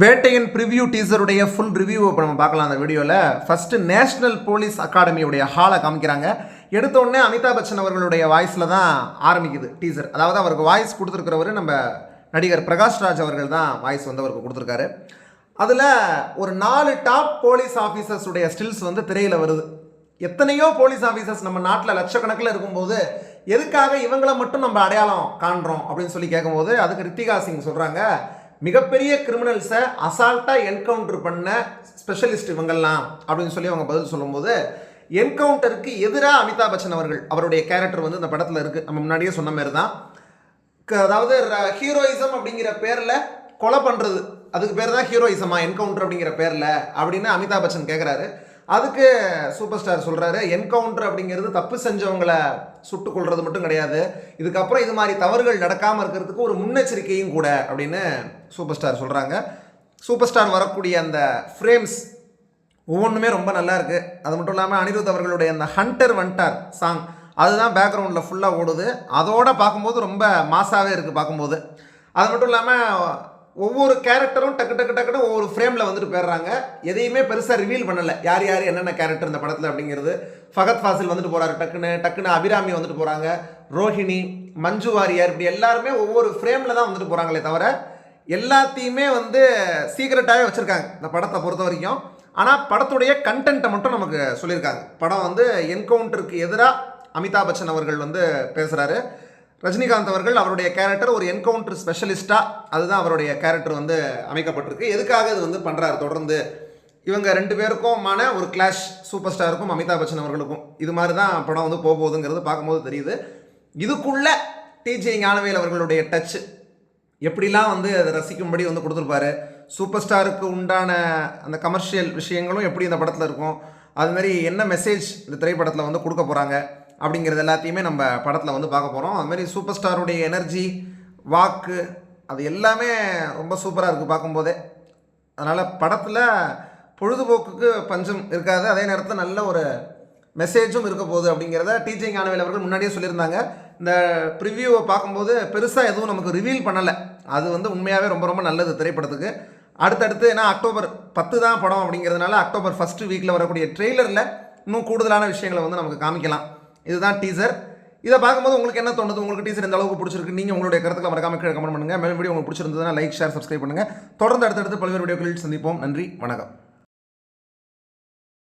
வேட்டையின் preview டீசருடைய full review இப்போ நம்ம பார்க்கலாம் அந்த வீடியோவில் ஃபஸ்ட்டு நேஷ்னல் போலீஸ் அகாடமியுடைய ஹாலை காமிக்கிறாங்க. எடுத்தோடனே அமிதாப் பச்சன் அவர்களுடைய வாய்ஸில் தான் ஆரம்பிக்குது டீசர் அதாவது அவருக்கு வாய்ஸ் கொடுத்துருக்கிறவர் நம்ம நடிகர் பிரகாஷ் ராஜ் அவர்கள் தான் வாய்ஸ் வந்து அவருக்கு கொடுத்துருக்காரு. அதில் ஒரு நாலு டாப் போலீஸ் ஆஃபீஸர்ஸுடைய ஸ்டில்ஸ் வந்து திரையில் வருது. எத்தனையோ போலீஸ் ஆஃபீஸர்ஸ் நம்ம நாட்டில் லட்சக்கணக்கில் இருக்கும்போது எதுக்காக இவங்களை மட்டும் நம்ம அடையாளம் காண்றோம் அப்படின்னு சொல்லி கேட்கும்போது அதுக்கு ரித்திகா சிங் சொல்கிறாங்க மிகப்பெரிய கிரிமினல்ஸை அசால்ட்டாக என்கவுண்டர் பண்ண ஸ்பெஷலிஸ்ட் இவங்கெல்லாம் அப்படின்னு சொல்லி அவங்க பதில் சொல்லும்போது என்கவுண்டருக்கு எதிராக அமிதாப் பச்சன் அவர்கள் அவருடைய கேரக்டர் வந்து இந்த படத்தில் இருக்குது நம்ம முன்னாடியே சொன்ன மாதிரி தான் க- அதாவது ஹீரோயிசம் அப்படிங்கிற பேரில் கொலை பண்ணுறது அதுக்கு பேர் தான் ஹீரோயிசமா என்கவுண்டர் அப்படிங்கிற பேரில் அப்படின்னு அமிதாப் பச்சன் கேட்குறாரு அதுக்கு சூப்பர் ஸ்டார் சொல்கிறாரு என்கவுண்டர் அப்படிங்கிறது தப்பு செஞ்சவங்களை சுட்டு கொள்வது மட்டும் கிடையாது. இதுக்கப்புறம் இது மாதிரி தவறுகள் நடக்காமல் இருக்கிறதுக்கு ஒரு முன்னெச்சரிக்கையும் கூட அப்படின்னு சூப்பர் ஸ்டார் சொல்கிறாங்க சூப்பர் ஸ்டார் வரக்கூடிய அந்த ஃப்ரேம்ஸ் ஒவ்வொன்றுமே ரொம்ப நல்லா இருக்குது அது மட்டும் இல்லாமல் அனிருத் அவர்களுடைய அந்த ஹண்டர் வண்டார் சாங் அதுதான் பேக்ரவுண்டில் ஃபுல்லாக ஓடுது. அதோட பார்க்கும்போது ரொம்ப மாசாகவே இருக்குது பார்க்கும்போது. அது மட்டும் இல்லாமல் ஒவ்வொரு கேரக்டரும் டக்கு டக்கு டக்குன்னு ஒவ்வொரு ஃப்ரேமில் வந்துட்டு போயிடுறாங்க. எதையுமே பெருசாக ரிவீல் பண்ணலை. யார் யார் என்னென்ன கேரக்டர் இந்த படத்தில் அப்படிங்கிறது. ஃபகத் ஃபாசில் வந்துட்டு போகிறாரு டக்குன்னு டக்குன்னு அபிராமி வந்துட்டு போகிறாங்க ரோஹிணி மஞ்சு வாரியார் இப்படி எல்லாருமே ஒவ்வொரு ஃப்ரேமில் தான் வந்துட்டு போகிறாங்களே தவிர எல்லாத்தையுமே வந்து சீக்ரெட்டாகவே வச்சுருக்காங்க இந்த படத்தை பொறுத்த வரைக்கும். ஆனால் படத்துடைய கண்டென்ட்டை மட்டும் நமக்கு சொல்லியிருக்காங்க. படம் வந்து என்கவுண்டருக்கு எதிராக அமிதாப் பச்சன் அவர்கள் வந்து பேசுகிறாரு ரஜினிகாந்த் அவர்கள் அவருடைய கேரக்டர் ஒரு என்கவுண்டர் ஸ்பெஷலிஸ்ட்டாக அதுதான் அவருடைய கேரக்டர் வந்து அமைக்கப்பட்டிருக்கு. எதுக்காக இது வந்து பண்ணுறாரு தொடர்ந்து இவங்க ரெண்டு பேருக்குமான ஒரு கிளாஷ் சூப்பர் ஸ்டாருக்கும் அமிதாப் பச்சன் அவர்களுக்கும் இது மாதிரி தான் படம் வந்து போக போகுதுங்கிறது பார்க்கும்போது தெரியுது. இதுக்குள்ள டிஜே ஞானவேல் அவர்களுடைய டச் எப்படிலாம் வந்து அதை ரசிக்கும்படி வந்து கொடுத்துருப்பாரு? சூப்பர் ஸ்டாருக்கு உண்டான அந்த கமர்ஷியல் விஷயங்களும் எப்படி இந்த படத்தில் இருக்கும்? அதுமாரி என்ன மெசேஜ் இந்த திரைப்படத்தில் வந்து கொடுக்க போகிறாங்க அப்படிங்கிறது எல்லாத்தையுமே நம்ம படத்தில் வந்து பார்க்க போகிறோம் அதுமாரி சூப்பர் ஸ்டாருடைய எனர்ஜி வாக்கு அது எல்லாமே ரொம்ப சூப்பராக இருக்குது பார்க்கும்போதே. அதனால் படத்தில் பொழுதுபோக்குக்கு பஞ்சம் இருக்காது. அதே நேரத்தில் நல்ல ஒரு மெசேஜும் இருக்க போகுது அப்படிங்கிறத டீச்சிங் ஞானவேல் அவர்கள் முன்னாடியே சொல்லியிருந்தாங்க. இந்த ப்ரிவியூவை பார்க்கும்போது பெருசாக எதுவும் நமக்கு ரிவீல் பண்ணலை. அது வந்து உண்மையாகவே ரொம்ப ரொம்ப நல்லது திரைப்படத்துக்கு. அடுத்தடுத்து ஏன்னா அக்டோபர் பத்து தான் படம் அப்படிங்கிறதுனால அக்டோபர் ஃபஸ்ட்டு வீக்கில் வரக்கூடிய ட்ரெய்லரில் இன்னும் கூடுதலான விஷயங்களை வந்து நமக்கு காமிக்கலாம். இதுதான் டீசர். இதை பார்க்கும்போது உங்களுக்கு என்ன தோணுது? உங்களுக்கு டீசர் இந்த அளவுக்கு பிடிச்சிருக்கு? நீங்கள் உங்களுடைய கருத்துக்களை மறக்காம கீழே கமெண்ட் பண்ணுங்கள் மேலும் வீடியோ உங்களுக்கு பிடிச்சிருந்ததுன்னா லைக் ஷேர் சப்ஸ்கிரைப் பண்ணுங்கள் தொடர்ந்து அடுத்தடுத்து பல்வேறு வீடியோக்களில் சந்திப்போம். நன்றி வணக்கம்.